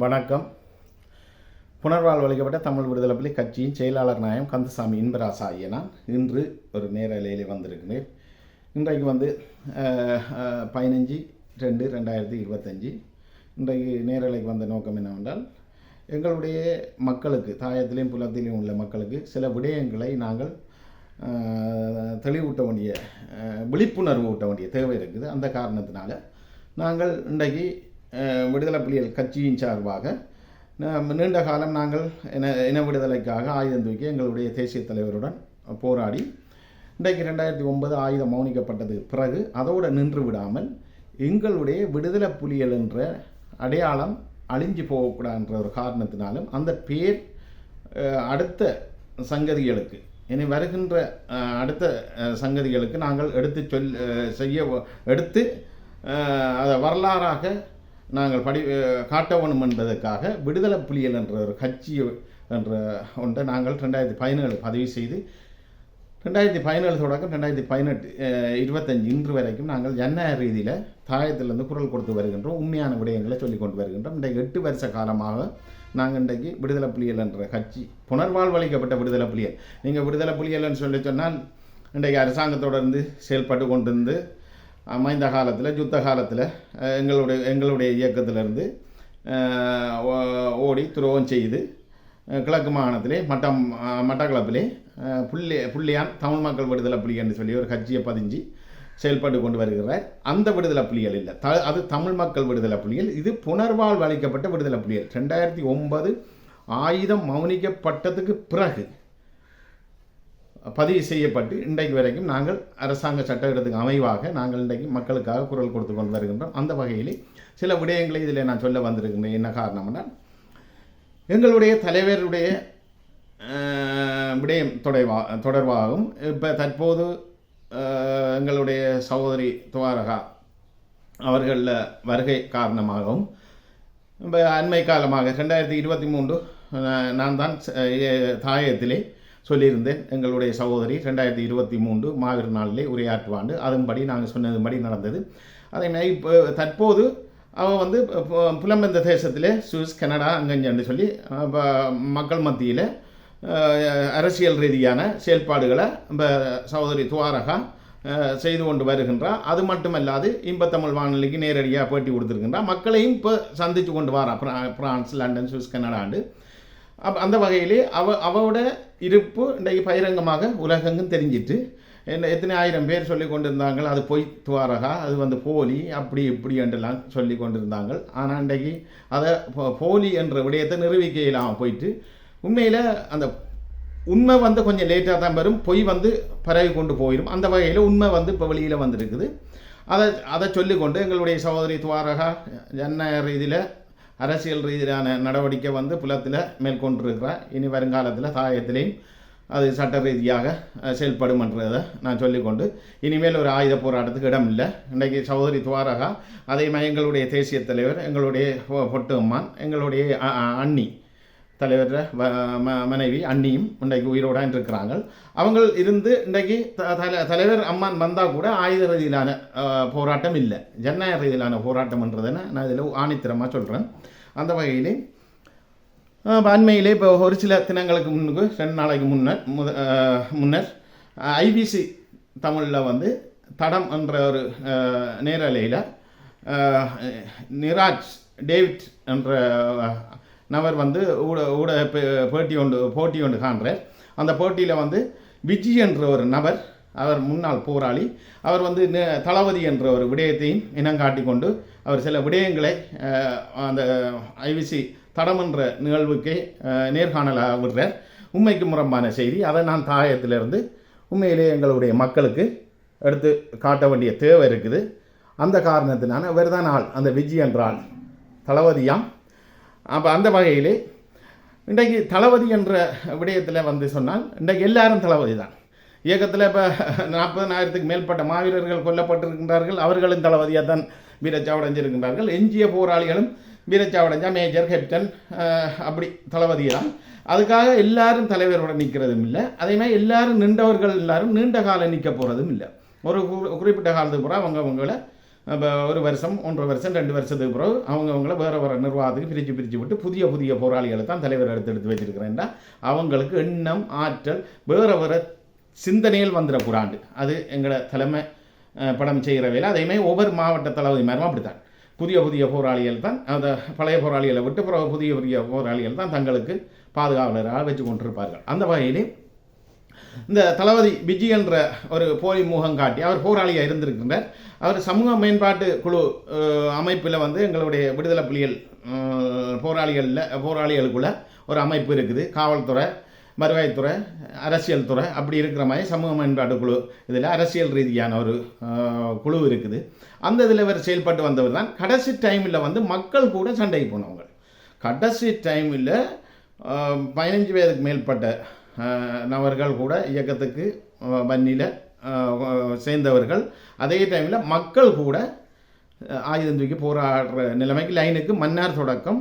வணக்கம். புனர்வாழ்வளிக்கப்பட்ட தமிழ் விடுதலை புலி கட்சியின் செயலாளர் நாயம் கந்தசாமி இன்பராசா ஆகிய நான் இன்று ஒரு நேரலையிலே வந்திருக்கிறேன். இன்றைக்கு வந்து பதினஞ்சு ரெண்டு ரெண்டாயிரத்தி இருபத்தஞ்சி இன்றைக்கு நேரலைக்கு வந்த நோக்கம் என்னவென்றால் எங்களுடைய மக்களுக்கு தாயத்திலையும் புலத்திலையும் உள்ள மக்களுக்கு சில விடயங்களை நாங்கள் தெளிவூட்ட வேண்டிய விழிப்புணர்வு ஊட்ட வேண்டிய தேவை இருக்குது. அந்த காரணத்தினால நாங்கள் இன்றைக்கு விடுதலை புலிகள் கட்சியின் சார்பாக நீண்ட காலம் நாங்கள் இன இன விடுதலைக்காக ஆயுதம் தூக்கி எங்களுடைய தேசிய தலைவருடன் போராடி இன்றைக்கு ரெண்டாயிரத்தி ஒன்பது ஆயுதம் மௌனிக்கப்பட்டது. பிறகு அதோடு நின்று விடாமல் எங்களுடைய விடுதலை புலிகள் என்ற அடையாளம் அழிஞ்சு போகக்கூடாதுன்ற ஒரு காரணத்தினாலும் அந்த பேர் அடுத்த சங்கதிகளுக்கு இனி வருகின்ற அடுத்த சங்கதிகளுக்கு நாங்கள் எடுத்து சொல் செய்ய எடுத்து அதை வரலாறாக நாங்கள் படி காட்ட வேணும் என்பதற்காக விடுதலை புலிகள் என்ற ஒரு கட்சி என்ற ஒன்றை நாங்கள் ரெண்டாயிரத்தி பதினேழு பதிவு செய்து ரெண்டாயிரத்தி பதினேழு தொடக்கம் ரெண்டாயிரத்தி பதினெட்டு இருபத்தஞ்சு இன்று வரைக்கும் நாங்கள் ஜனநாயக ரீதியில் தாயத்திலிருந்து குரல் கொடுத்து வருகின்றோம் உண்மையான விடயங்களை சொல்லிக் கொண்டு வருகின்றோம். இன்றைக்கு எட்டு வருஷ காலமாக நாங்கள் இன்றைக்கு விடுதலை புலிகள் என்ற கட்சி புனர்வாழ்வளிக்கப்பட்ட விடுதலை புலிகள். நீங்கள் விடுதலை புலிகள்னு சொல்லி சொன்னால் இன்றைக்கு அரசாங்கத்தொடர்ந்து செயல்பட்டு கொண்டிருந்து அமைந்த காலத்தில் யுத்த காலத்தில் எங்களுடைய எங்களுடைய இயக்கத்திலிருந்து ஓ- ஓடி துரோகம் செய்து கிழக்கு மாகாணத்திலே மட்டம் மட்டக்களப்பிலே புள்ளி புள்ளியான் தமிழ் மக்கள் விடுதலை புலி என்று சொல்லி ஒரு கட்சியை பதிஞ்சு செயல்பட்டு கொண்டு வருகிறார். அந்த விடுதலை புலிகள் இல்லை. த அது தமிழ் மக்கள் விடுதலை புலிகள். இது புனர்வாழ்வு அளிக்கப்பட்ட விடுதலை புலிகள். ரெண்டாயிரத்தி ஒன்பது ஆயுதம் மௌனிக்கப்பட்டதுக்கு பிறகு பதிவு செய்யப்பட்டு இன்றைக்கு வரைக்கும் நாங்கள் அரசாங்க சட்டத்திட்டத்துக்கு அமைவாக நாங்கள் இன்றைக்கு மக்களுக்காக குரல் கொடுத்து கொண்டு வருகின்றோம். அந்த வகையில் சில விடயங்களை இதில் நான் சொல்ல வந்திருக்கின்றேன் என்ன காரணம்னா எங்களுடைய தலைவருடைய விடயம் தொடர்பா தொடர்பாகவும் இப்போ தற்போது எங்களுடைய சகோதரி துவாரகா அவர்களில் வருகை காரணமாகவும் இப்போ அண்மை காலமாக ரெண்டாயிரத்தி இருபத்தி மூன்று நான் தான் தாயத்திலே சொல்லியிருந்தேன். எங்களுடைய சகோதரி ரெண்டாயிரத்தி இருபத்தி மூன்று மாவீர நாளிலே உரையாற்றுவாண்டு. அதன்படி நாங்கள் சொன்னதுபடி நடந்தது. அதே மாதிரி இப்போ தற்போது அவன் வந்து புலம்பெந்த புலம்பெயர்ந்த தேசத்திலே சுவிஸ் கனடா அங்கஞ்சன்னு சொல்லி மக்கள் மத்தியில் அரசியல் ரீதியான செயல்பாடுகளை நம்ம சகோதரி துவாரகா செய்து கொண்டு வருகின்றார் அது மட்டுமல்லாது இன்பத்தமிழ் வானொலிக்கு நேரடியாக பேட்டி கொடுத்துருக்கின்றான் மக்களையும் இப்போ சந்தித்து கொண்டு வரா. ஃப்ரான்ஸ் பிரான்ஸ் லண்டன் சுவிஸ் கனடாண்டு அப் அந்த வகையிலே அவ அவரோட இருப்பு இன்றைக்கு பகிரங்கமாக உலகெங்கும் தெரிஞ்சிட்டு என்ன எத்தனை ஆயிரம் பேர் சொல்லி கொண்டிருந்தாங்க அது பொய் துவாரகா அது வந்து போலி அப்படி இப்படி என்றெல்லாம் சொல்லி கொண்டிருந்தாங்க ஆனால் இன்றைக்கு அதை போலி என்ற விடயத்தை நிரூபிக்க இல்லாமல் போயிட்டு உண்மையில் அந்த உண்மை வந்து கொஞ்சம் லேட்டாக தான் வரும் பொய் வந்து பரவி கொண்டு போயிடும் அந்த வகையில் உண்மை வந்து இப்போ வெளியில் வந்திருக்குது. அதை அதை சொல்லிக்கொண்டு எங்களுடைய சகோதரி துவாரகா ஜன்ன ரீதியில் அரசியல் ரீதியிலான நடவடிக்கை வந்து புலத்தில் மேற்கொண்டிருக்கிறார். இனி வருங்காலத்தில் தாயத்திலையும் அது சட்ட ரீதியாக செயல்படும் என்றதை நான் சொல்லிக்கொண்டு இனிமேல் ஒரு ஆயுத போராட்டத்துக்கு இடம் இல்லை இன்றைக்கு சகோதரி துவாரகா அதே மாதிரி எங்களுடைய தேசிய தலைவர் எங்களுடைய பொட்டு அம்மான் எங்களுடைய அண்ணி தலைவர் வ- ம- மனைவி அண்ணியும் இன்றைக்கு உயிரோடான் இருக்கிறாங்க அவங்க இருந்து இன்றைக்கு த- தலைவர் அம்மான் வந்தால் கூட ஆயுத ரீதியிலான போராட்டம் இல்லை. ஜனநாயக ரீதியிலான போராட்டம்ன்றதை நான் இதில் ஆணித்தரமாக சொல்கிறேன் அந்த வகையிலே அண்மையிலே இப்போ ஒரு சில தினங்களுக்கு முன்னுக்கு ரெண்டு நாளைக்கு முன்னர் முத முன்னர் ஐபிசி தமிழில் வந்து தடம் என்ற ஒரு நேரலையில் நிராஜ் டேவிட் என்ற நபர் வந்து ஊட ஊட பே- பேட்டி ஒன்று போட்டி ஒன்று காண்றார். அந்த போட்டியில் வந்து விஜி என்ற ஒரு நபர் அவர் முன்னாள் போராளி அவர் வந்து தளபதி என்ற ஒரு விடயத்தையும் இனங்காட்டி கொண்டு அவர் சில விடயங்களை அந்த ஐவிசி தடமன்ற நிகழ்வுக்கே நேர்காணலாக விடுறார். உண்மைக்கு முரம்பான செய்தி. அதை நான் தாயத்திலிருந்து உண்மையிலே எங்களுடைய மக்களுக்கு எடுத்து காட்ட வேண்டிய தேவை இருக்குது. அந்த காரணத்தினால இவர் தான் ஆள். அந்த விஜி என்றால் தளபதியாம் அப்போ அந்த வகையிலே இன்றைக்கு தளபதி என்ற விடயத்தில் வந்து சொன்னால் இன்றைக்கு எல்லாரும் தளபதி தான். இயக்கத்தில் இப்போ நாற்பதனாயிரத்துக்கு மேற்பட்ட மாவீரர்கள் கொல்லப்பட்டிருக்கின்றார்கள். அவர்களும் தளபதியாக தான் வீரச்சாவடைஞ்சிருக்கின்றார்கள் எஞ்சிய போராளிகளும் வீரச்சாவடைஞ்சா மேஜர் கேப்டன் அப்படி தளபதி தான். அதுக்காக எல்லாரும் தலைவரோட நிற்கிறதும் இல்லை. அதே மாதிரி எல்லாரும் நின்றவர்கள் எல்லாரும் நீண்ட காலம் நிற்க போகிறதும் இல்லை. ஒரு குறிப்பிட்ட காலத்துக்கு பூரா அவங்க அவங்கள இப்போ ஒரு வருஷம் ஒன்றரை வருஷம் ரெண்டு வருஷத்துக்கு பிறகு அவங்கவுங்கள வேறு வேறு நிர்வாகத்துக்கு பிரித்து பிரித்து விட்டு புதிய புதிய போராளிகளை தான் தலைவர் எடுத்து எடுத்து வச்சிருக்கிறேன்டா. அவங்களுக்கு எண்ணம் ஆற்றல் வேறு வேறு சிந்தனையில் வந்துடக்கூடாது அது எங்களை தலைமை படம் செய்கிற வேலை. அதேமாதிரி ஒவ்வொரு மாவட்ட தளபதி மாதிரியும் அப்படித்தான். புதிய புதிய போராளிகள் தான் அந்த பழைய போராளிகளை விட்டு பிறகு புதிய புதிய போராளிகள் தான் தங்களுக்கு பாதுகாவலராக வச்சு கொண்டிருப்பார்கள். அந்த வகையிலே இந்த தளபதி பிஜி என்ற ஒரு போலி முகம் காட்டி அவர் போராளியாக இருந்திருக்கின்றார். அவர் சமூக மேம்பாட்டு குழு அமைப்பில் வந்து எங்களுடைய விடுதலை புலிகள் போராளிகளில் போராளிகளுக்குள்ள ஒரு அமைப்பு இருக்குது. காவல்துறை வருவாய்த்துறை அரசியல் துறை அப்படி இருக்கிற மாதிரி சமூக மேம்பாட்டு குழு இதில் அரசியல் ரீதியான ஒரு குழு இருக்குது. அந்த இதில் இவர் செயல்பட்டு வந்தவர் தான். கடைசி டைமில் வந்து மக்கள் கூட சண்டைக்கு போனவங்க. கடைசி டைமில் பதினஞ்சு பேருக்கு மேற்பட்ட நபர்கள் கூட இயக்கத்துக்கு வன்னியில் சேர்ந்தவர்கள். அதே டைமில் மக்கள் கூட ஆயுதம் தூக்கி போராடுற நிலைமைக்கு லைனுக்கு மன்னார் தொடக்கம்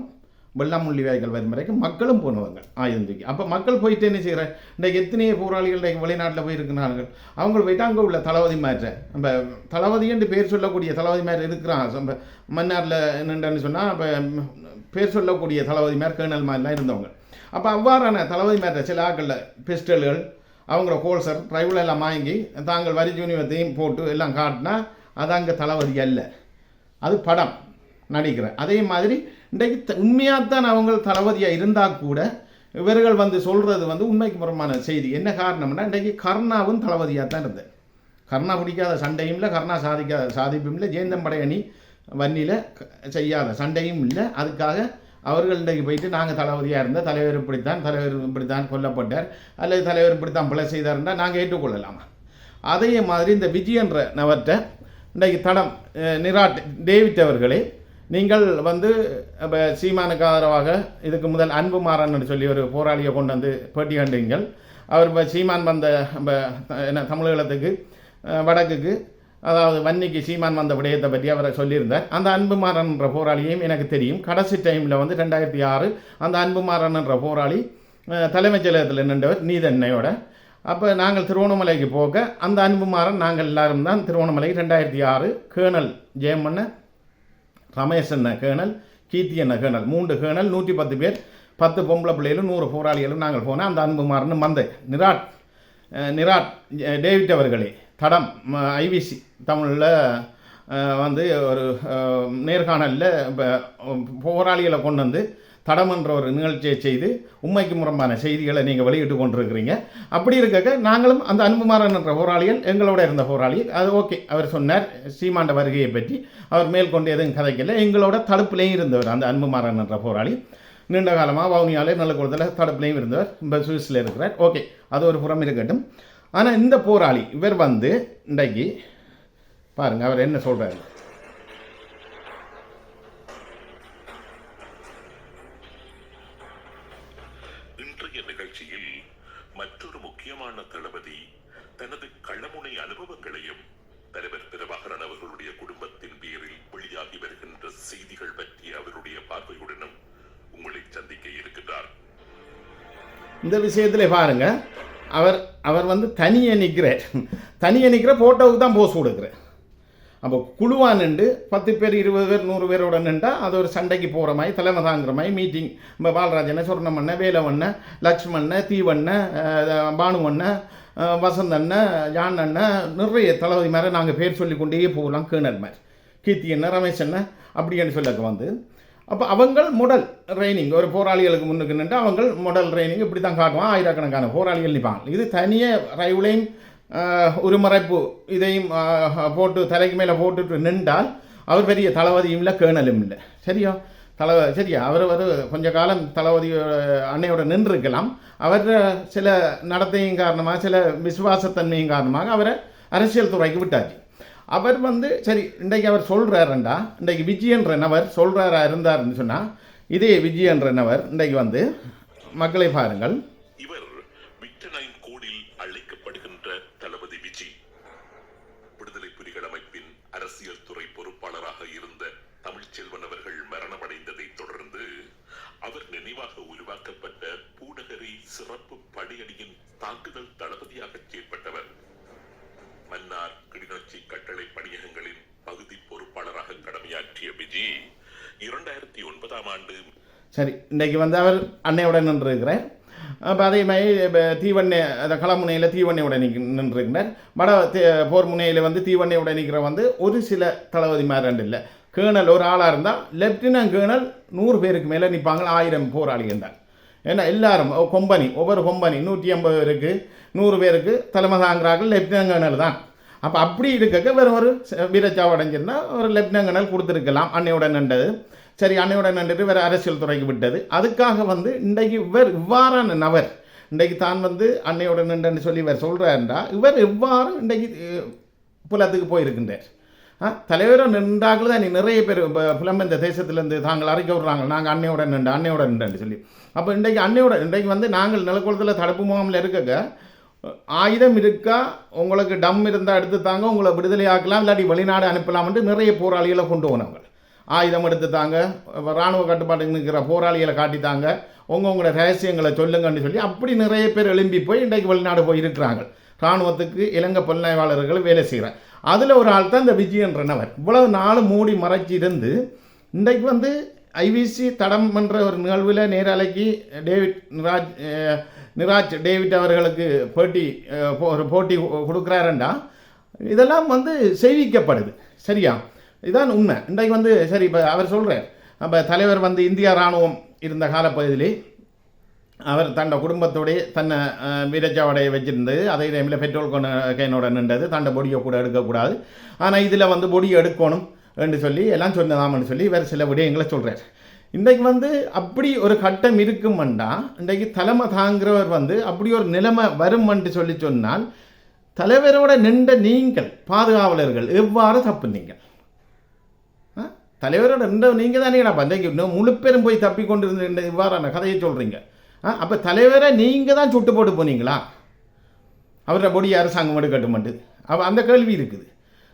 வெள்ளாமுள்ளி வாய்கள் வரும் வரைக்கும் மக்களும் போனவங்க ஆயுதம் தூக்கி. அப்போ மக்கள் போயிட்டு என்ன செய்கிற இன்றைக்கு எத்தனையோ போராளிகள் இன்றைக்கு வெளிநாட்டில் போயிருக்கிறார்கள்? அவங்க போயிட்டு அங்கே உள்ள தளபதி மாற்ற நம்ம தளபதி என்று பேர் சொல்லக்கூடிய தளபதி மாதிரி இருக்கிறான். நம்ம மன்னாரில் என்னென்னு சொன்னால் இப்போ பேர் சொல்லக்கூடிய தளபதி மாதிரி கேர்னல் மாதிரிலாம் இருந்தவங்க. அப்போ அவ்வாறான தளபதி மேற்ற சில ஆக்களில் பிஸ்டல்கள் அவங்கள ஹோல்சர் ட்ரைவில் எல்லாம் வாங்கி தாங்கள் வரி ஜூனியத்தையும் போட்டு எல்லாம் காட்டினா அது அங்கே தளபதி அல்ல. அது படம் நடிக்கிற. அதே மாதிரி இன்றைக்கு உண்மையாகத்தான் அவங்க தளபதியாக இருந்தால் கூட இவர்கள் வந்து சொல்கிறது வந்து உண்மைக்கு புறமான செய்தி. என்ன காரணம்னா இன்றைக்கு கர்ணாவும் தளபதியாக தான் இருந்தது கர்ணா பிடிக்காத சண்டையும் இல்லை கர்ணா சாதிக்காத சாதிப்பும் இல்லை ஜெயந்தம்படையணி வன்னியில் செய்யாத சண்டையும் இல்லை. அதுக்காக அவர்கள் இன்றைக்கு போயிட்டு நாங்கள் தளபதியாக இருந்தால் தலைவர் இப்படித்தான் தலைவர் இப்படித்தான் கொல்லப்பட்டார். அல்லது தலைவர் இப்படித்தான் பிழை செய்தார்னா நாங்கள் ஏற்றுக்கொள்ளலாமா? அதே மாதிரி இந்த விஜய் என்ற இன்றைக்கு தடம் நிராட் டேவிட் அவர்களே நீங்கள் வந்து இப்போ சீமானுக்கு ஆதரவாக இதுக்கு முதல் அன்பு மாறன் சொல்லி ஒரு போராளியை கொண்டு வந்து பேட்டி கண்டீங்கள் அவர் இப்போ சீமான் வந்த நம்ம என்ன தமிழகத்துக்கு வடக்குக்கு அதாவது வன்னிக்கு சீமான் வந்த விடயத்தை பற்றி அவரை சொல்லியிருந்தார். அந்த அன்புமாறன் என்ற போராளியையும் எனக்கு தெரியும். கடைசி டைமில் வந்து ரெண்டாயிரத்தி ஆறு அந்த அன்புமாறன் என்ற போராளி தலைமைச் செயலகத்தில் நின்றவர் நீதன்னையோட. அப்போ நாங்கள் திருவோணமலைக்கு போக அந்த அன்புமாறன் நாங்கள் எல்லாரும் தான் திருவோணமலைக்கு ரெண்டாயிரத்தி ஆறு கேர்னல் ஜெயமண்ண ரமேஷ் கேணல் கேர்னல் கீர்த்தி அண்ண கேர்னல் மூன்று கேர்னல் நூற்றி பத்து பேர் பத்து பொம்பளை பிள்ளைகளும் நூறு போராளிகளும் நாங்கள் போனோம் அந்த அன்புமாறன் மந்தை. நிராட் நிராட் டேவிட் அவர்களே தடம் ஐவிசி தமிழில் வந்து ஒரு நேர்காணலில் இப்போ போராளிகளை கொண்டு வந்து தடம் என்ற ஒரு நிகழ்ச்சியை செய்து உண்மைக்கு முரம்பான செய்திகளை நீங்கள் வெளியிட்டு கொண்டிருக்கிறீங்க. அப்படி இருக்க நாங்களும் அந்த அன்புமாறன் என்ற போராளிகள் எங்களோட இருந்த போராளி அது ஓகே. அவர் சொன்னார் சீமாண்ட வருகையை பற்றி. அவர் மேற்கொண்டு எதுவும் கதைக்கல. எங்களோட தடுப்புலேயும் இருந்தவர் அந்த அன்புமாறன் என்ற போராளி. நீண்ட காலமாக வவுனியாலே நல்ல குளத்தில் தடுப்புலையும் இருந்தவர். இப்போ சுவிஸில் இருக்கிறார். ஓகே அது ஒரு புறம் இருக்கட்டும். ஆனால் இந்த போராளி இவர் வந்து இன்றைக்கு பாருங்க அவர் என்ன சொல்கிறாரு இன்றைய நிகழ்ச்சியில் மற்றொரு முக்கியமான தளபதி தனது கள்ளமுனை அனுபவங்களையும் தலைவர் பிரபாகரன் அவர்களுடைய குடும்பத்தின் பேரில் வெளியாகி வருகின்ற செய்திகள் பற்றிய அவருடைய பார்வையுடனும் உங்களை சந்திக்க இருக்கின்றார். இந்த விஷயத்தில் பாருங்க அவர் அவர் வந்து தனியே நிற்கிறார். தனியே நிற்கிற ஃபோட்டோவுக்கு தான் போஸ் கொடுக்குறார். அப்போ குழுவாக நின்று பத்து பேர் இருபது பேர் நூறு பேரோட நின்றா அது ஒரு சண்டைக்கு போகிற மாதிரி தலைமை தாங்குற மாதிரி மீட்டிங் இப்போ பாலராஜனை சொர்ணமண்ண வேலவண்ண லக்ஷ்மண்ண தீவண்ண பானுவண்ண வசந்தண்ண ஜான் அண்ணன் நிறைய தளபதி மாதிரி நாங்கள் பேர் சொல்லி கொண்டே போகலாம் கேணல் மாதிரி கீர்த்தி என்ன ரமேஷ் என்ன அப்படின்னு சொல்லக்கு வந்து. அப்போ அவங்கள் முடல் ட்ரைனிங் ஒரு போராளிகளுக்கு முன்னுக்கு நின்று அவங்கள் முடல் ட்ரைனிங் இப்படி தான் காட்டுவான். ஆயிரக்கணக்கான போராளிகள் நிற்பாங்க இது தனியாக ரைவுலையும் ஒரு மறைப்பு இதையும் போட்டு தலைக்கு மேலே போட்டுட்டு நின்றால் அவர் பெரிய தளபதியும் இல்லை கேணலும் இல்லை சரியா? தள சரியா? அவர் ஒரு கொஞ்ச காலம் தளபதி அன்னையோட நின்றுருக்கலாம். அவர் சில நடத்தையும் காரணமாக சில விசுவாசத்தன்மையும் காரணமாக அவரை அரசியல் துறைக்கு விட்டாச்சு. அவர் வந்து சரி இன்றைக்கு அவர் சொல்கிறாருண்டா இன்றைக்கு விஜயன்ற நபர் சொல்கிறாரா இருந்தார்னு சொன்னால் இதே விஜயன்ற நபர் இன்றைக்கு வந்து மக்களை பாருங்கள் இவர் விக்டனைன் கோடில் அழைக்கப்படுகின்ற தளபதி விஜய் விடுதலை புலிகள் அமைப்பின் அரசியல் துறை பொறுப்பாளராக இருந்த தமிழ்ச்செல்வன் அவர்கள் மரணமடைந்ததை தொடர்ந்து அவர் நினைவாக உருவாக்கப்பட்ட பூநகரி சிறப்பு படையணியின் தாக்குதல் தளபதியாக செயல்பட்டவர் மன்னார் கிளிநொச்சி கட்டளை பணியகங்களின் பகுதி பொறுப்பாளராக கடமையாற்றிய விஜி இரண்டாயிரத்தி ஒன்பதாம் ஆண்டு சரி இன்றைக்கு வந்து அவர் அன்னையுடன் நின்றிருக்கிறார். அப்போ அதே மாதிரி இப்போ தீவண்ணை அந்த களமுனையில் தீவண்ணையுடன் நிற்க நின்றுருக்கிறார். வட போர் முனையில் வந்து தீவண்ணையுடன் நிற்கிற வந்து ஒரு சில தளபதி மாதிரி இல்லை. கேர்னல் ஒரு ஆளாக இருந்தால் லெப்டினன்ட் கேர்னல் நூறு பேருக்கு மேலே நிற்பாங்க ஆயிரம் போராளிகள் தான். ஏன்னா எல்லாரும் கொம்பனி ஒவ்வொரு கொம்பனி நூற்றி ஐம்பது பேருக்கு நூறு பேருக்கு தலைமை தாங்குறார்கள் லெப்டினன்ட் தான். அப்போ அப்படி இருக்க வேறு ஒரு வீரச்சாவு அடைஞ்சிருந்தா ஒரு லெப்டினன்ட் கொடுத்துருக்கலாம் அன்னையுடன் நின்றது. சரி அன்னையுடன் நின்றுட்டு வேறு அரசியல் துறைக்கு விட்டது. அதுக்காக வந்து இன்றைக்கு இவர் இவ்வாறான நபர். இன்றைக்கு தான் வந்து அன்னையுடன் நின்றுன்னு சொல்லி இவர் சொல்கிறாருன்றா இவர் எவ்வாறு இன்றைக்கு புலத்துக்கு போயிருக்கின்றார்? ஆ தலைவரும் நின்றார்கள் தான் நிறைய பேர் இப்போ புலம்பெயர்ந்த தேசத்திலேருந்து தாங்கள் அறிக்கை விடுறாங்க நாங்கள் அன்னையோட நின்று அன்னையோட நின்றுன்னு சொல்லி. அப்போ இன்றைக்கு அன்னையோட இன்றைக்கு வந்து நாங்கள் நிலக்குளத்தில் தடுப்பு முகாமில் இருக்கக்க ஆயுதம் இருக்கா? உங்களுக்கு டம் இருந்தால் எடுத்து தாங்க உங்களை விடுதலை ஆக்கலாம் இல்லாட்டி வெளிநாடு அனுப்பலாம்னு நிறைய போராளிகளை கொண்டு போனவங்க ஆயுதம் எடுத்து தாங்க இராணுவ கட்டுப்பாட்டுக்கு நிற்கிற போராளிகளை காட்டித்தாங்க உங்க உங்களோட ரகசியங்களை சொல்லுங்கன்னு சொல்லி அப்படி நிறைய பேர் எழும்பி போய் இன்றைக்கு வெளிநாடு போய் இருக்கிறாங்க இராணுவத்துக்கு இலங்கை புலனாய்வாளர்கள் வேலை செய்கிறார் அதில் ஒரு ஆள் தான் இந்த விஜயன்றனவர் இவ்வளவு நாள் மூடி மறைச்சி இருந்து இன்றைக்கு வந்து ஐவிசி தடம் என்ற ஒரு நிகழ்வில் நேரலைக்கு டேவிட் நிராஜ் நிராஜ் டேவிட் அவர்களுக்கு போட்டி போ- ஒரு போட்டி கொடுக்குறாருண்டா. இதெல்லாம் வந்து செய்விக்கப்படுது. சரியா? இதான் உண்மை. இன்றைக்கு வந்து சரி இப்போ அவர் சொல்கிறார் அப்போ தலைவர் வந்து இந்திய இராணுவம் இருந்த காலப்பகுதியிலே அவர் தன்னோட குடும்பத்தோடைய தன்னை அஹ், வீரச்சாவடையை அதே டைமில் பெட்ரோல் கொண்ட கையனோட நின்றது. தண்டை பொடியை கூட எடுக்கக்கூடாது. ஆனால் இதில் வந்து பொடியை எடுக்கணும். என்று சொல்லி எல்லாம் சொன்னதாமன்னு சொல்லி வேறு சில விடயங்களை சொல்கிறார் இன்றைக்கு வந்து அப்படி ஒரு கட்டம் இருக்குமெண்டா இன்றைக்கு தலைமை தாங்குறவர் வந்து அப்படி ஒரு நிலைமை வருமென்று சொல்லி சொன்னால் தலைவரோட நின்ற நீங்கள் பாதுகாவலர்கள் எவ்வாறு தப்பு நீங்கள் ஆ? தலைவரோட நின்ற நீங்கள் தானேடா இன்றைக்கு இன்னும் முழு பேரும் போய் தப்பி கொண்டு இருந்த இவ்வாறான கதையை சொல்கிறீங்க ஆ? அப்போ தலைவரை நீங்கள் தான் சுட்டு போட்டு போனீங்களா? அவரோட பொடி அரசாங்கம் எடுக்கட்டுமெண்டு அப்போ அந்த கேள்வி இருக்குது.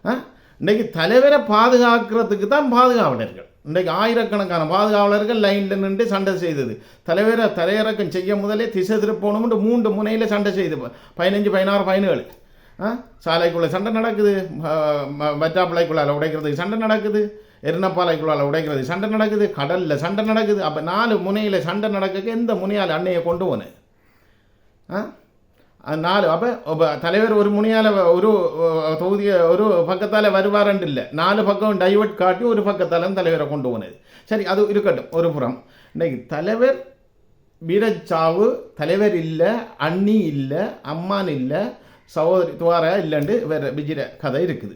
ஆ? இன்றைக்கு தலைவரை பாதுகாக்கிறதுக்கு தான் பாதுகாவலர்கள். இன்றைக்கு ஆயிரக்கணக்கான பாதுகாவலர்கள் லைனில் நின்று சண்டை செய்தது. தலைவரை தலையிறக்கம் செய்ய முதலே திசை திருப்பணும்னு மூன்று முனையில் சண்டை செய்து. பதினஞ்சு பதினாறு பதினேழு. ஆ? சாலைக்குள்ளே சண்டை நடக்குது. வற்றாப்பிள்ளைக்குள்ளால் உடைக்கிறதுக்கு சண்டை நடக்குது. எருணப்பாலைக்குள்ளால் உடைக்கிறது சண்டை நடக்குது. கடலில் சண்டை நடக்குது. அப்போ நாலு முனையில் சண்டை நடக்க எந்த முனையால் அன்னையை கொண்டு போனேன் ஆ? நாலு. அப்போ தலைவர் ஒரு முனையால் ஒரு தொகுதியை ஒரு பக்கத்தால் வருவாரண்டு இல்லை. நாலு பக்கம் டைவர்ட் காட்டி ஒரு பக்கத்தால் தலைவரை கொண்டு போனது. சரி அது இருக்கட்டும். ஒரு புறம். இன்னைக்கு தலைவர் வீரச்சாவு தலைவர் இல்லை அண்ணி இல்லை அம்மான் இல்லை சகோதரி துவாரா இல்லைண்டு வேறு விஜய கதை இருக்குது.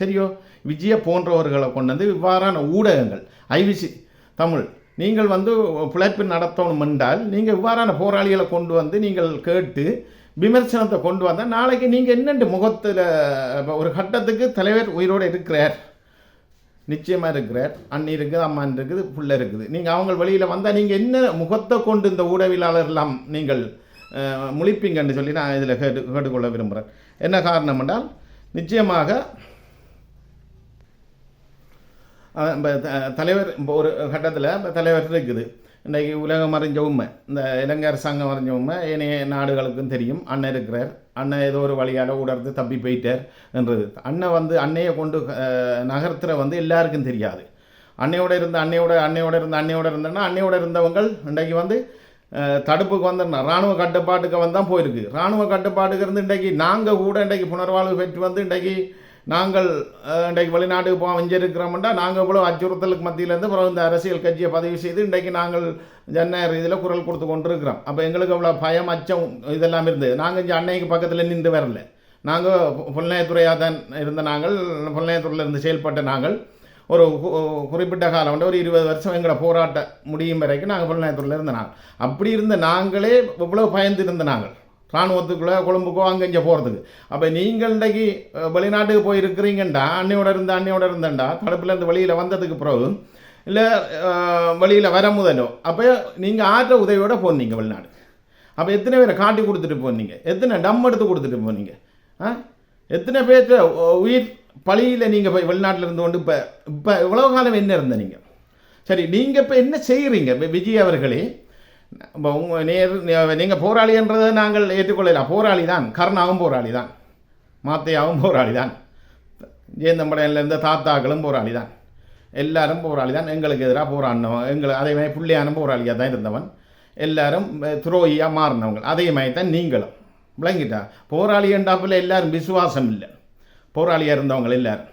சரியோ? விஜய போன்றவர்களை கொண்டு வந்து இவ்வாறான ஊடகங்கள் ஐவிசி தமிழ் நீங்கள் வந்து பிழைப்பு நடத்தணும் என்றால் நீங்கள் இவ்வாறான போராளிகளை கொண்டு வந்து நீங்கள் கேட்டு விமர்சனத்தை கொண்டு வந்தால் நாளைக்கு நீங்கள் என்னென்று முகத்தில் ஒரு கட்டத்துக்கு தலைவர் உயிரோடு இருக்கிறார். நிச்சயமாக இருக்கிறார். அண்ணி இருக்குது அம்மான் இருக்குது புள்ள இருக்குது. நீங்கள் அவங்க வழியில் வந்தால் நீங்கள் என்ன முகத்தை கொண்டு இந்த ஊடகவியலாளர்லாம் நீங்கள் முழிப்பீங்கன்னு சொல்லி நான் இதில் கேட்டு கேட்டுக்கொள்ள விரும்புகிறேன் என்ன காரணம் என்றால் நிச்சயமாக த- தலைவர் இப்போ ஒரு கட்டத்தில் இப்போ தலைவர் இருக்குது. இன்றைக்கு உலகம் அறிஞ்ச உண்மை. இந்த இலங்கை அரசாங்கம் அறிஞ்ச உண்மை. ஏனைய நாடுகளுக்கும் தெரியும். அண்ணன் இருக்கிறார். அண்ணன் ஏதோ ஒரு வழியால் உடர்ந்து தப்பி போயிட்டார் என்றது. அண்ணன் வந்து அன்னையை கொண்டு நகர்த்துற வந்து எல்லாருக்கும் தெரியாது. அன்னையோட இருந்த அன்னையோட அன்னையோட இருந்த அன்னையோட இருந்தேன்னா அன்னையோட இருந்தவங்கள் இன்றைக்கு வந்து தடுப்புக்கு வந்துடணும். இராணுவ கட்டுப்பாட்டுக்கு வந்து தான் போயிருக்கு. இராணுவ கட்டுப்பாட்டுக்கு இருந்து இன்றைக்கு நாங்கள் கூட இன்றைக்கு புனர்வாழ்வு பெற்று வந்து இன்றைக்கு நாங்கள் இன்றைக்கு வெளிநாட்டுக்கு போக வஞ்சிருக்கிறோம்டா நாங்கள் இவ்வளோ அச்சுறுத்தலுக்கு மத்தியிலேருந்து பிறகு இந்த அரசியல் கட்சியை பதிவு செய்து இன்றைக்கு நாங்கள் ஜன்னர் இதில் குரல் கொடுத்து கொண்டு இருக்கிறோம் அப்போ எங்களுக்கு அவ்வளோ பயம் அச்சம் இதெல்லாம் இருந்தது. நாங்கள் இங்கே அன்னைக்கு பக்கத்தில் நின்று வரல. நாங்கள் புல்நயத்துறையாக தான் இருந்த நாங்கள் புலனாய்த்துறையில் இருந்து செயல்பட்ட நாங்கள் ஒரு கு- குறிப்பிட்ட காலம் வந்து ஒரு இருபது வருஷம் எங்களை போராட்ட முடியும் வரைக்கும் நாங்கள் புல்நயத்துறையில் இருந்த நாங்கள் அப்படி இருந்த நாங்களே இவ்வளோ பயந்து இருந்த நாங்கள். இராணுவத்துக்குள்ளே கொழும்புக்கோ அங்கே இங்கே போகிறதுக்கு அப்போ நீங்கள் இன்றைக்கு வெளிநாட்டுக்கு போயிருக்கிறீங்கண்டா அன்னையோட இருந்த அன்னையோட இருந்தேன்டா தடுப்புலேருந்து வெளியில் வந்ததுக்கு பிறகு இல்லை வெளியில் வர முதலோ அப்போ நீங்கள் ஆற்ற உதவியோட போனீங்க வெளிநாடு. அப்போ எத்தனை பேரை காட்டி கொடுத்துட்டு போனீங்க? எத்தனை டம் எடுத்து கொடுத்துட்டு போனீங்க? ஆ? எத்தனை பேர்த்த உயிர் பழியில் நீங்கள் போய் வெளிநாட்டில் இருந்து கொண்டு இப்போ இப்போ இவ்வளோ காலம் என்ன இருந்த நீங்கள் சரி நீங்கள் இப்போ என்ன செய்கிறீங்க விஜய் அவர்களே உங்கள் நேர் நீங்கள் போராளின்றதை நாங்கள் ஏற்றுக்கொள்ளலாம் போராளி தான் கருணாவும் போராளி தான் மாத்தையாவும் போராளி தான் ஜெயந்தம்படையில் இருந்த தாத்தாக்களும் போராளி தான் எல்லாரும் போராளி தான் எங்களுக்கு எதிராக போராடினவன் எங்களை அதே மாதிரி புள்ளியான போராளியாக தான் இருந்தவன். எல்லாரும் துரோகியாக மாறினவங்க. அதே மாதிரி தான் நீங்களும். விளங்கிட்டா? போராளி என்றாப்பில் எல்லாரும் விசுவாசம் இல்லை. போராளியாக இருந்தவங்க எல்லாரும்.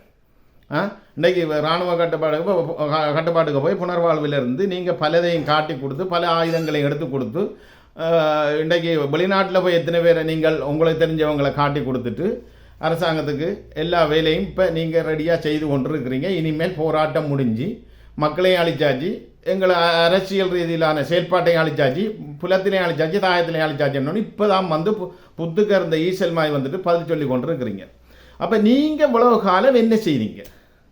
ஆ? இன்றைக்கி இராணுவ கட்டுப்பாடுக்கு க- கட்டுப்பாட்டுக்கு போய் புனர்வாழ்விலிருந்து நீங்கள் பலதையும் காட்டி கொடுத்து பல ஆயுதங்களை எடுத்து கொடுத்து இன்றைக்கி வெளிநாட்டில் போய் எத்தனை பேரை நீங்கள் உங்களுக்கு தெரிஞ்சவங்களை காட்டி கொடுத்துட்டு அரசாங்கத்துக்கு எல்லா வேலையும் இப்போ நீங்கள் ரெடியாக செய்து கொண்டிருக்கிறீங்க. இனிமேல் போராட்டம் முடிஞ்சு மக்களையும் அழிச்சாச்சு எங்களை அரசியல் ரீதியிலான செயல்பாட்டையும் அழிச்சாச்சு புலத்திலையும் அழிச்சாச்சு தாயத்திலையும் அழிச்சாச்சுன்னு இப்போ தான் வந்து பு- புத்துக்க இருந்த ஈசல் மாதிரி வந்துட்டு பதில் சொல்லி கொண்டு இருக்கிறீங்க அப்போ நீங்கள் இவ்வளவு காலம் என்ன செய்றீங்க?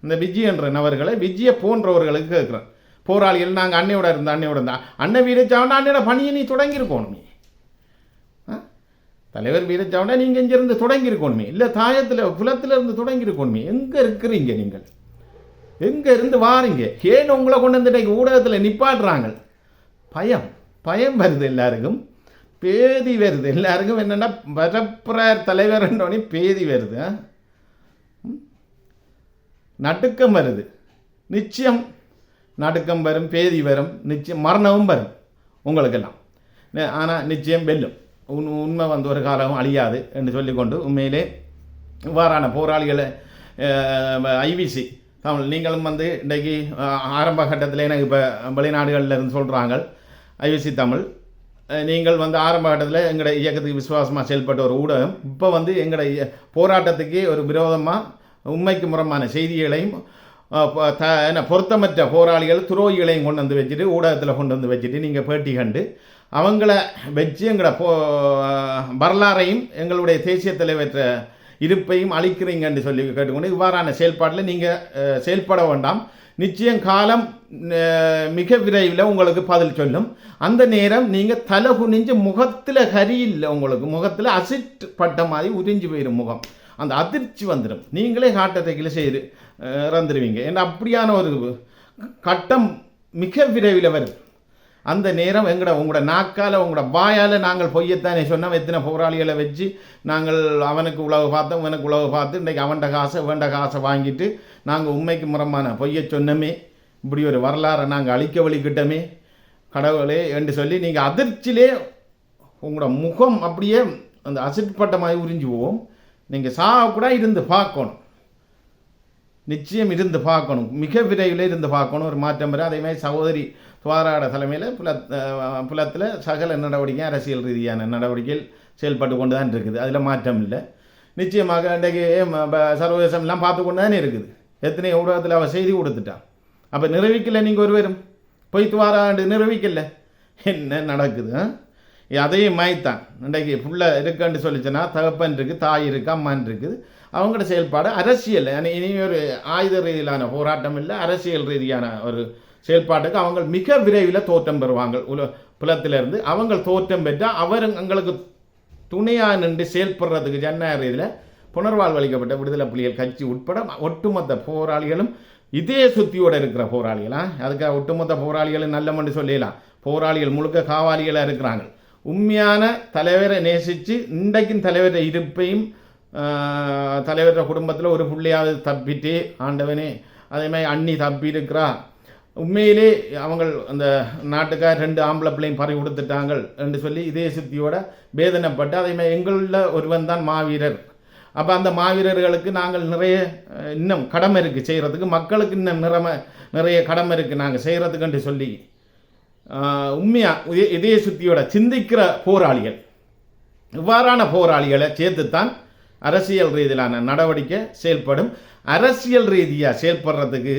இந்த விஜயன்ற நபர்களை விஜயை போன்றவர்களுக்கு கேட்குறேன். போராளிகள் நாங்கள் அன்னையோட இருந்தோம் அன்னையோட இருந்தோம். அண்ணன் வீரச்சாவண்டா அன்னையோட பணியை நீ தொடங்கியிருக்கணும். நீ ஆ? தலைவர் வீரச்சாவண்டா நீங்கள் இங்கேருந்து தொடங்கியிருக்கணுமே. இல்லை தாயத்தில் புலத்தில் இருந்து தொடங்கியிருக்கணுமே. எங்கே இருக்கிறீங்க நீங்கள்? எங்கே இருந்து வாரீங்க? ஏன் உங்களை கொண்டு வந்து ஊடகத்தில் நிப்பாடுறாங்க பயம். பயம் வருது எல்லாருக்கும். பேதி வருது. எல்லாருக்கும் என்னென்னா வரப்புறார் தலைவர்ன்றோடனே பேதி வருது. ஆ? நடுக்கம் வருது. நிச்சயம் நடுக்கம் வரும் பேதி வரும் நிச்சயம் மரணமும் வரும் உங்களுக்கெல்லாம். ஆனால் நிச்சயம் வெல்லும். உண் உண்மை வந்து ஒரு காலம் அழியாது என்று சொல்லிக்கொண்டு உண்மையிலே இவ்வாறான போராளிகளை ஐவிசி தமிழ் நீங்களும் வந்து இன்றைக்கு ஆரம்ப கட்டத்தில் எனக்கு இப்போ வெளிநாடுகளில் இருந்து சொல்கிறாங்க ஐவிசி தமிழ் நீங்கள் வந்து ஆரம்ப கட்டத்தில் எங்களோட இயக்கத்துக்கு விசுவாசமாக செயல்பட்ட ஒரு ஊடகம். இப்போ வந்து எங்களோட போராட்டத்துக்கு ஒரு விரோதமாக உண்மைக்கு முரமான செய்திகளையும் த என்ன பொருத்தமற்ற போராளிகள் துரோகிகளையும் கொண்டு வந்து வச்சுட்டு ஊடகத்தில் கொண்டு வந்து வச்சுட்டு நீங்கள் பேட்டி கண்டு அவங்கள வச்சு எங்களை போ வரலாறையும் எங்களுடைய தேசிய தலைவற்ற இருப்பையும் அழிக்கிறீங்கன்னு சொல்லி கேட்டுக்கொண்டு இவ்வாறான செயல்பாட்டில் நீங்கள் செயல்பட வேண்டாம். நிச்சயம் காலம் மிக விரைவில் உங்களுக்கு பதில் சொல்லும். அந்த நேரம் நீங்கள் தலை குனிஞ்சு முகத்தில் கரியில்லை உங்களுக்கு. முகத்தில் அசிட் பட்ட மாதிரி உறிஞ்சு போயிடும் முகம். அந்த அதிர்ச்சி வந்துடும். நீங்களே ஹார்ட் அட்டாக்கில் செய்து இறந்துருவீங்க. ஏன்னா அப்படியான ஒரு கட்டம் மிக விரைவில் வருது அந்த நேரம் எங்கட உங்களோட நாக்கால் உங்களோட வாயால் நாங்கள் பொய்யத்தானே சொன்னோம். எத்தனை போராளிகளை வச்சு நாங்கள் அவனுக்கு உழவு பார்த்தோம் இவனுக்கு உழவு பார்த்து இன்றைக்கு அவன்ட காசை வேண்ட காசை வாங்கிட்டு நாங்கள் உண்மைக்கு முறமான பொய்யை சொன்னோமே. இப்படி ஒரு வரலாறை நாங்கள் அழிக்க வழிக்கிட்டோமே கடவுளே என்று சொல்லி நீங்கள் அதிர்ச்சியிலே உங்களோட முகம் அப்படியே அந்த அசிட்பட்ட உறிஞ்சுவோம். நீங்கள் சாக கூட இருந்து பார்க்கணும். நிச்சயம் இருந்து பார்க்கணும். மிக விரைவில் இருந்து பார்க்கணும். ஒரு மாற்றம் வரும். அதே மாதிரி சகோதரி துவாராட தலைமையில் புல புலத்தில் சகல நடவடிக்கை அரசியல் ரீதியான நடவடிக்கைகள் செயல்பட்டு கொண்டு தான் இருக்குது. அதில் மாற்றம் இல்லை. நிச்சயமாக இன்றைக்கு சர்வதேசம்லாம் பார்த்து கொண்டு தானே இருக்குது. எத்தனை ஊடகத்தில் அவள் செய்தி கொடுத்துட்டான் அப்போ நிரூபிக்கலை நீங்கள் ஒருவரும்? போய் துவாராண்டு நிரூபிக்கலை? என்ன நடக்குது ஆ? அதையும் மாய்த்தான். இன்றைக்கு ஃபுல்லாக இருக்குன்னு சொல்லிச்சுன்னா தகப்பன் இருக்குது தாய் இருக்கு அம்மான் இருக்குது அவங்களோட செயல்பாடு அரசியல். இனி- இனி ஒரு ஆயுத ரீதியிலான போராட்டம் இல்லை அரசியல் ரீதியான ஒரு செயல்பாட்டுக்கு அவங்க மிக விரைவில் தோற்றம் பெறுவாங்க. உல புலத்திலிருந்து அவங்க தோற்றம் பெற்றால் அவர் எங்களுக்கு துணையாக நின்று செயல்படுறதுக்கு ஜனநாயக ரீதியில் புனர்வாழ்வளிக்கப்பட்ட விடுதலை புலிகள் கட்சி உட்பட ஒட்டுமொத்த போராளிகளும் இதே சுத்தியோடு இருக்கிற போராளிகளா? அதுக்காக ஒட்டுமொத்த போராளிகளும் நல்லமன்று சொல்லிடலாம். போராளிகள் முழுக்க காவாலிகளாக இருக்கிறாங்க. உண்மையான தலைவரை நேசித்து இன்றைக்கும் தலைவரை இருப்பையும் தலைவர குடும்பத்தில் ஒரு புள்ளையாவது தப்பிட்டு ஆண்டவனே அதே மாதிரி அண்ணி தப்பி இருக்கிறா உண்மையிலே அவங்க அந்த நாட்டுக்கார் ரெண்டு ஆம்பளை பிள்ளையும் பறி கொடுத்துட்டாங்க என்று சொல்லி இதே சுத்தியோட வேதனைப்பட்டு அதே மாதிரி எங்களில் ஒருவன் தான் மாவீரர். அப்போ அந்த மாவீரர்களுக்கு நாங்கள் நிறைய இன்னும் கடமை இருக்குது செய்கிறதுக்கு மக்களுக்கு இன்னும் நிறம நிறைய கடமை இருக்குது நாங்கள் செய்கிறதுக்குன்ட்டு சொல்லி உண்மையாக இதய சுத்தியோட சிந்திக்கிற போராளிகள். இவ்வாறான போராளிகளை சேர்த்துத்தான் அரசியல் ரீதியிலான நடவடிக்கை செயல்படும். அரசியல் ரீதியாக செயல்படுறதுக்கு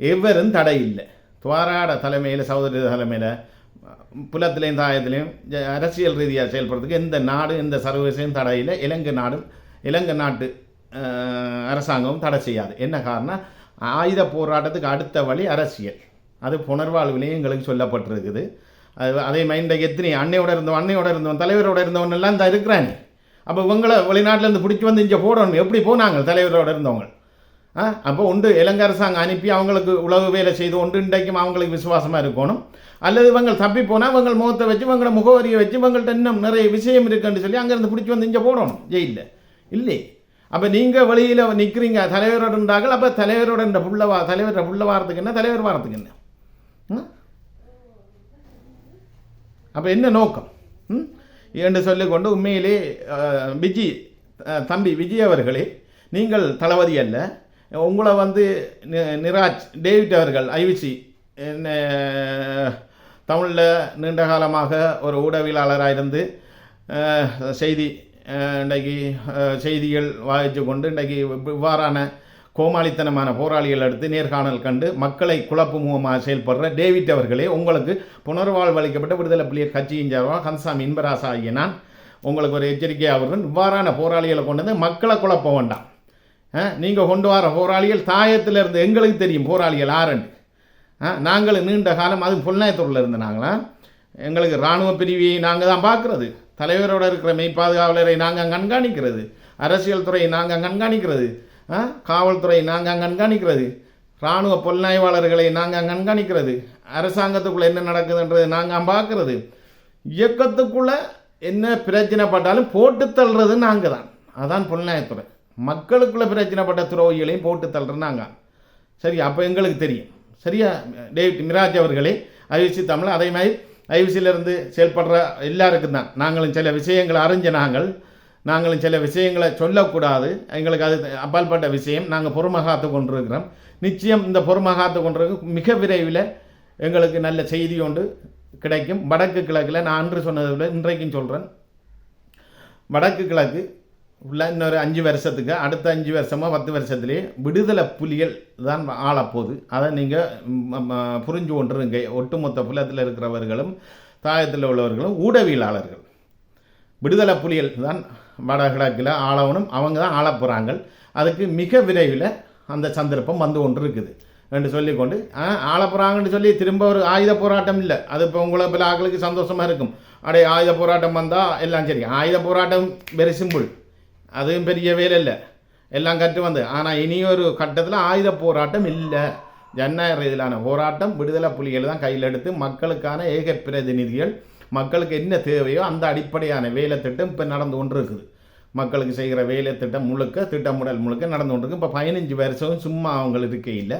எவரும் தடை இல்லை. துவாராட தலைமையில் சகோதரி தலைமையில் புலத்திலையும் தாயத்திலையும் அரசியல் ரீதியாக செயல்படுறதுக்கு எந்த நாடு எந்த சர்வதேசம் தடை இல்லை. இலங்கை நாடும் இலங்கை நாட்டு அரசாங்கமும் தடை செய்யாது. என்ன காரணம் ஆயுத போராட்டத்துக்கு அடுத்த வழி அரசியல். அது புனர்வாழ்விலையும் எங்களுக்கு சொல்லப்பட்டிருக்குது. அது அதே மாதிரி இன்றைக்கு எத்தனை அன்னையோட இருந்தவன் அன்னையோட இருந்தவன் தலைவரோட இருந்தவன் எல்லாம் இந்த இருக்கிறானே அப்போ இவங்களை வெளிநாட்டிலேருந்து பிடிச்சி வந்து இங்கே போடணும். எப்படி போனாங்க தலைவரோட இருந்தவங்க? ஆ அப்போ உண்டு இலங்கை அரசாங்கம் அனுப்பி அவங்களுக்கு உளவு வேலை செய்து உண்டு இன்றைக்கும் அவங்களுக்கு விசுவாசமாக இருக்கணும். அல்லது இவங்க தப்பி போனால் இவங்க முகத்தை வச்சு இவங்களோட முகவரியை வச்சு இவங்கள்ட்ட இன்னும் நிறைய விஷயம் இருக்குன்னு சொல்லி அங்கேருந்து பிடிச்சி வந்து இங்கே போடணும். ஜெயிலில். இல்லை. அப்போ நீங்கள் வெளியில் நிற்கிறீங்க தலைவரோட இருந்தார்கள். அப்போ தலைவரோட இந்த புள்ள வா தலைவரோட புள்ள வாரத்துக்கு என்ன? தலைவர் வாரத்துக்கு என்ன? அப்போ என்ன நோக்கம் ம்? என்று சொல்லிக்கொண்டு உண்மையிலே விஜி தம்பி விஜய் அவர்களே நீங்கள் தளபதி அல்ல உங்களை வந்து நிராஜ் டேவிட் அவர்கள் ஐவிசி தமிழில் நீண்ட காலமாக ஒரு ஊடகவியலாளராக இருந்து செய்தி இன்றைக்கு செய்திகள் வாய்ச்சு கொண்டு இன்றைக்கு இவ்வாறான கோமாளித்தனமான போராளிகள் எடுத்து நேர்காணல் கண்டு மக்களை குழப்பு முகமாக செயல்படுற டேவிட் அவர்களே உங்களுக்கு புனர்வாழ்வு அளிக்கப்பட்ட விடுதலை புலியர் கட்சியின் சார்பாக கன்சாமி இன்பராசா ஆகிய நான் உங்களுக்கு ஒரு எச்சரிக்கையாக வருவேன் இவ்வாறான போராளிகளை கொண்டு வந்து மக்களை குழப்ப வேண்டாம். நீங்கள் கொண்டு வர போராளிகள் தாயத்தில் இருந்து எங்களுக்கு தெரியும் போராளிகள் ஆரண்டு நாங்கள் நீண்ட காலம் அது புல்நாயத்தூரில் இருந்து நாங்களா? எங்களுக்கு இராணுவ பிரிவியை நாங்கள் தான் பார்க்குறது. தலைவரோட இருக்கிற மெய் பாதுகாவலரை நாங்கள் கண்காணிக்கிறது. அரசியல் துறையை நாங்கள் கண்காணிக்கிறது. காவல்துறை நாங்கள் கண்காணிக்கிறது. இராணுவ புலனாய்வாளர்களை நாங்கள் கண்காணிக்கிறது. அரசாங்கத்துக்குள்ளே என்ன நடக்குதுன்றது நாங்கள் பார்க்குறது இயக்கத்துக்குள்ளே என்ன பிரச்சனைப்பட்டாலும் போட்டு தள்ளுறது நாங்கள் தான் அதான் புலனாய்த்துறை மக்களுக்குள்ளே பிரச்சனைப்பட்ட துறவிகளையும் போட்டு தள்ளுறது நாங்கள் சரி அப்போ எங்களுக்கு தெரியும். சரியா? டேவிட் மிராஜ் அவர்களே ஐவிசி தமிழ் அதே மாதிரி ஐவிசியிலிருந்து செயல்படுற எல்லாருக்கும் தான் நாங்களும் சில விஷயங்களை அறிஞ்ச நாங்கள் நாங்களும் சில விஷயங்களை சொல்லக்கூடாது. எங்களுக்கு அது அப்பாற்பட்ட விஷயம். நாங்கள் பொறுமை காத்து கொண்டிருக்கிறோம். நிச்சயம் இந்த பொறுமை காத்து கொண்டிருக்க மிக விரைவில் எங்களுக்கு நல்ல செய்தி ஒன்று கிடைக்கும். வடக்கு கிழக்கில் நான் அன்று சொன்னதை விட இன்றைக்கும் சொல்கிறேன் வடக்கு கிழக்கு உள்ள இன்னொரு அஞ்சு வருஷத்துக்கு அடுத்த அஞ்சு வருஷமாக பத்து வருஷத்துலேயே விடுதலை புலிகள் தான் ஆளப்போகுது. அதை நீங்கள் புரிஞ்சு கொண்டிருங்க. ஒட்டுமொத்த புலத்தில் இருக்கிறவர்களும் தாயத்தில் உள்ளவர்களும் ஊடவியலாளர்கள் விடுதலை புலிகள் தான் வடகிழக்கில் ஆளவனும் அவங்க தான் ஆளப் போகிறாங்க அதுக்கு மிக விரைவில் அந்த சந்தர்ப்பம் வந்து கொண்டு இருக்குது என்று சொல்லிக்கொண்டு கொண்டு ஆளப் போகிறாங்கன்னு சொல்லி திரும்ப ஒரு ஆயுத போராட்டம் இல்லை. அது இப்போ உங்களை பல ஆக்களுக்கு சந்தோஷமாக இருக்கும். அடே ஆயுத போராட்டம் வந்தால் எல்லாம் சரி. ஆயுத போராட்டம் வெரி சிம்பிள் அதுவும் பெரிய வேலை இல்லை. எல்லாம் கற்று வந்து ஆனால் இனி ஒரு கட்டத்தில் ஆயுத போராட்டம் இல்லை. ஜனநாயக ரீதியிலான போராட்டம் விடுதலை புலிகள் தான் கையில் எடுத்து மக்களுக்கான ஏக பிரதிநிதிகள் மக்களுக்கு என்ன தேவையோ அந்த அடிப்படையான வேலை திட்டம் இப்போ நடந்து கொண்டு இருக்குது மக்களுக்கு செய்கிற வேலை திட்டம் முழுக்க திட்டமிடல் முழுக்க நடந்து கொண்டு இப்போ பதினஞ்சு வருஷம் சும்மா அவங்க இருக்கே இல்லை.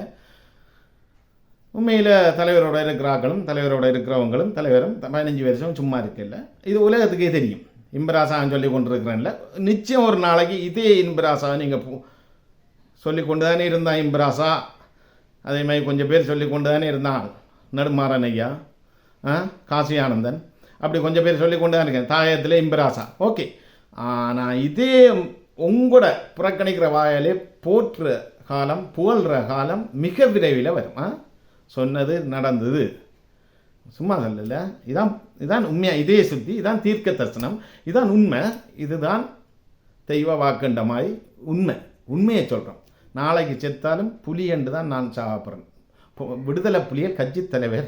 உண்மையில் தலைவரோட இருக்கிறாக்களும் தலைவரோட இருக்கிறவங்களும் தலைவரும் பதினஞ்சு வருஷம் சும்மா இருக்கல இது உலகத்துக்கே தெரியும். இம்பராசான்னு சொல்லி கொண்டிருக்கிறேன்ல நிச்சயம் ஒரு நாளைக்கு இதே இன்பராசாவை நீங்கள் சொல்லி கொண்டு தானே இருந்தான் இம்பராசா அதே மாதிரி கொஞ்சம் பேர் சொல்லி கொண்டு தானே இருந்தான் நெடுமாறன் ஐயா ஆ? காசி ஆனந்தன். அப்படி கொஞ்சம் பேர் சொல்லி கொண்டு தான் இருக்கேன். தாயத்தில் இம்பராசா. ஓகே. ஆனால் இதே உங்களோட புறக்கணிக்கிற வாயாலே போற்ற காலம் புகழ்கிற காலம் மிக விரைவில் வரும். ஆ? சொன்னது நடந்தது. சும்மா சொல்லல. இதான் இதான் உண்மையாக இதே சுத்தி இதான் தீர்க்க தரிசனம் இதான் உண்மை. இதுதான் தெய்வ வாக்குண்ட மாதிரி உண்மை. உண்மையை சொல்கிறோம் நாளைக்கு செத்தாலும் புலி என்று தான் நான் சாப்பிட்றேன் விடுதலை புலியை கட்சி தலைவர்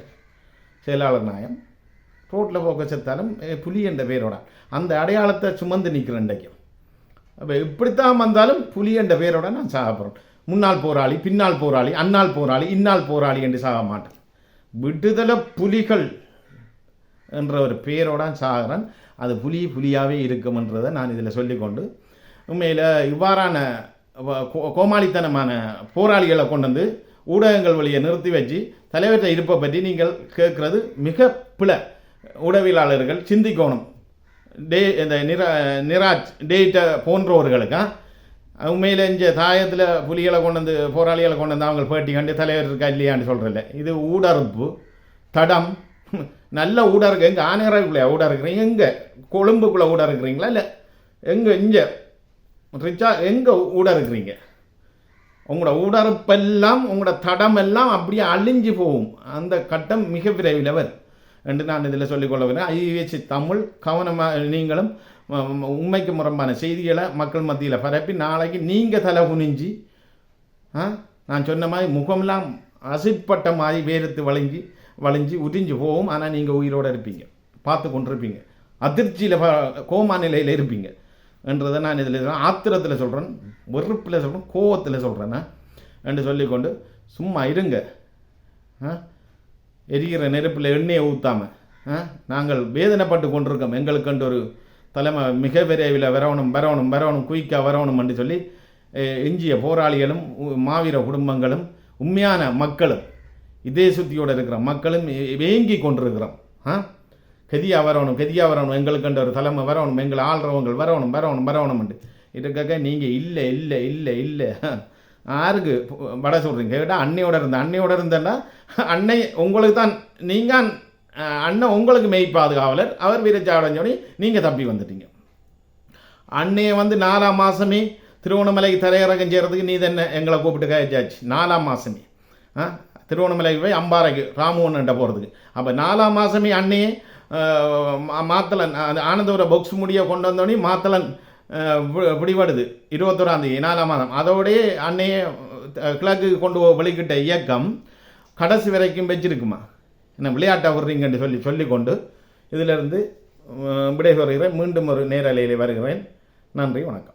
செயலாளர் நாயம் ரோட்டில் போக்க செத்தாலும் புலி என்ற பேரோட அந்த அடையாளத்தை சுமந்து நிற்கிறேன் இன்றைக்கும் அப்போ இப்படித்தான் வந்தாலும் புலி என்ற பேரோட நான் சாகப்படுறேன் முன்னாள் போராளி பின்னால் போராளி அன்னால் போராளி இன்னால் போராளி என்று சாக மாட்டேன். விடுதலை புலிகள் என்ற ஒரு பேரோட சாகிறேன். அது புலி புலியாகவே இருக்கும்ன்றதை நான் இதில் சொல்லிக்கொண்டு உண்மையில் இவ்வாறான வ- கோ- கோமாளித்தனமான போராளிகளை கொண்டு வந்து ஊடகங்கள் வழியை நிறுத்தி வச்சு தலைவர்கிட்ட இருப்பை பற்றி நீங்கள் கேட்குறது மிக பிழை. உடவியலாளர்கள் சிந்திக்கணும். டே இந்த நிரா நிராஜ் டேட்டை போன்றவர்களுக்கா? உண்மையில் இந்த தாயத்தில் புலிகளை கொண்டு வந்து போராளிகளை கொண்டு வந்து அவங்க பேட்டி கண்டு தலைவர் இருக்கா இல்லையான்னு சொல்கிறதில்ல இது ஊடறுப்பு தடம் நல்ல ஊடா இருக்கு எங்கே ஆனேராக்குள்ளே ஊட இருக்கிறீங்க எங்கே? கொழும்புக்குள்ளே ஊட இருக்கிறீங்களா இல்லை எங்கே இங்கே? ரிச்சா எங்கே ஊட இருக்கிறீங்க உங்களோட ஊடறுப்பெல்லாம் உங்களோட தடமெல்லாம் அப்படியே அழிஞ்சு போகும். அந்த கட்டம் மிக விரைவில் வரும். என்று நான் இதில் சொல்லிக்கொள்ள வரேன் ஐவிஎச்சி தமிழ் கவனமாக நீங்களும் உண்மைக்கு முரம்பான செய்திகளை மக்கள் மத்தியில் பரப்பி நாளைக்கு நீங்கள் தலை குனிஞ்சி ஆ நான் சொன்ன மாதிரி முகம்லாம் அசிப்பட்ட மாதிரி வேர்த்து வளைஞ்சி வளைஞ்சி உதிஞ்சு போகும். ஆனால் நீங்கள் உயிரோடு இருப்பீங்க. பார்த்து கொண்டிருப்பீங்க. அதிர்ச்சியில் கோமா நிலையில் இருப்பீங்க. என்றதை நான் இதில் ஆத்திரத்தில் சொல்கிறேன் வெறுப்பில் சொல்கிறேன் கோவத்தில் சொல்கிறேன்னா என்று சொல்லிக்கொண்டு சும்மா இருங்க. ஆ எரிகிற நெருப்பில் எண்ணெயை ஊற்றாமல் நாங்கள் வேதனைப்பட்டு கொண்டிருக்கோம். எங்களுக்குன்ற ஒரு தலைமை மிக விரைவில் வரவணும் வரவணும் வரவணும் குயிக்காக வரணும் என்று சொல்லி எஞ்சிய போராளிகளும் மாவீர குடும்பங்களும் உண்மையான மக்களும் இதே சுத்தியோடு இருக்கிற மக்களும் வேங்கி கொண்டிருக்கிறோம். ஆ? கெதியா வரணும் கெதியா வரணும் எங்களுக்குன்ற ஒரு தலைமை வரணும் எங்களை ஆள்றவங்க வரணும் வரணும் வரணும்ண்டு இதுக்காக நீங்கள் இல்லை இல்லை இல்லை இல்லை. யாருக்கு வட சொல்கிறீங்க கேட்டால் அன்னையோட இருந்த அன்னையோட இருந்தேன்னா அன்னை உங்களுக்கு தான் நீங்கள் அண்ணன் உங்களுக்கு மெய் பாதுகாவலர். அவர் வீரச்சாவடன் நீங்கள் தப்பி வந்துட்டீங்க. அன்னையை வந்து நாலாம் மாதமே திருவண்ணாமலைக்கு தரையிறக்கம் செய்கிறதுக்கு நீ தானே எங்களை கூப்பிட்டு கழிச்சாச்சு நாலாம் மாதமே ஆ திருவண்ணாமலைக்கு போய் அம்பாறைக்கு ராமுவன்கிட்ட போகிறதுக்கு அப்போ நாலாம் மாதமே அன்னையே மாத்தலன் அந்த ஆனந்தபுர பொக்ஸ் முடிய கொண்டு வந்தோடனே மாத்தலன் பிடிபடுது இருபத்தோராம் தேதி நாலாம் மாதம். அதோடைய அன்னையே கிழக்கு கொண்டு போ- வெளிக்கிட்ட இயக்கம் கடைசி வரைக்கும் வச்சிருக்குமா? என்ன விளையாட்டை விடுறீங்கன்னு சொல்லி சொல்லிக்கொண்டு இதிலிருந்து விடை வருகிறேன் மீண்டும் ஒரு நேரலையில் வருகிறேன். நன்றி வணக்கம்.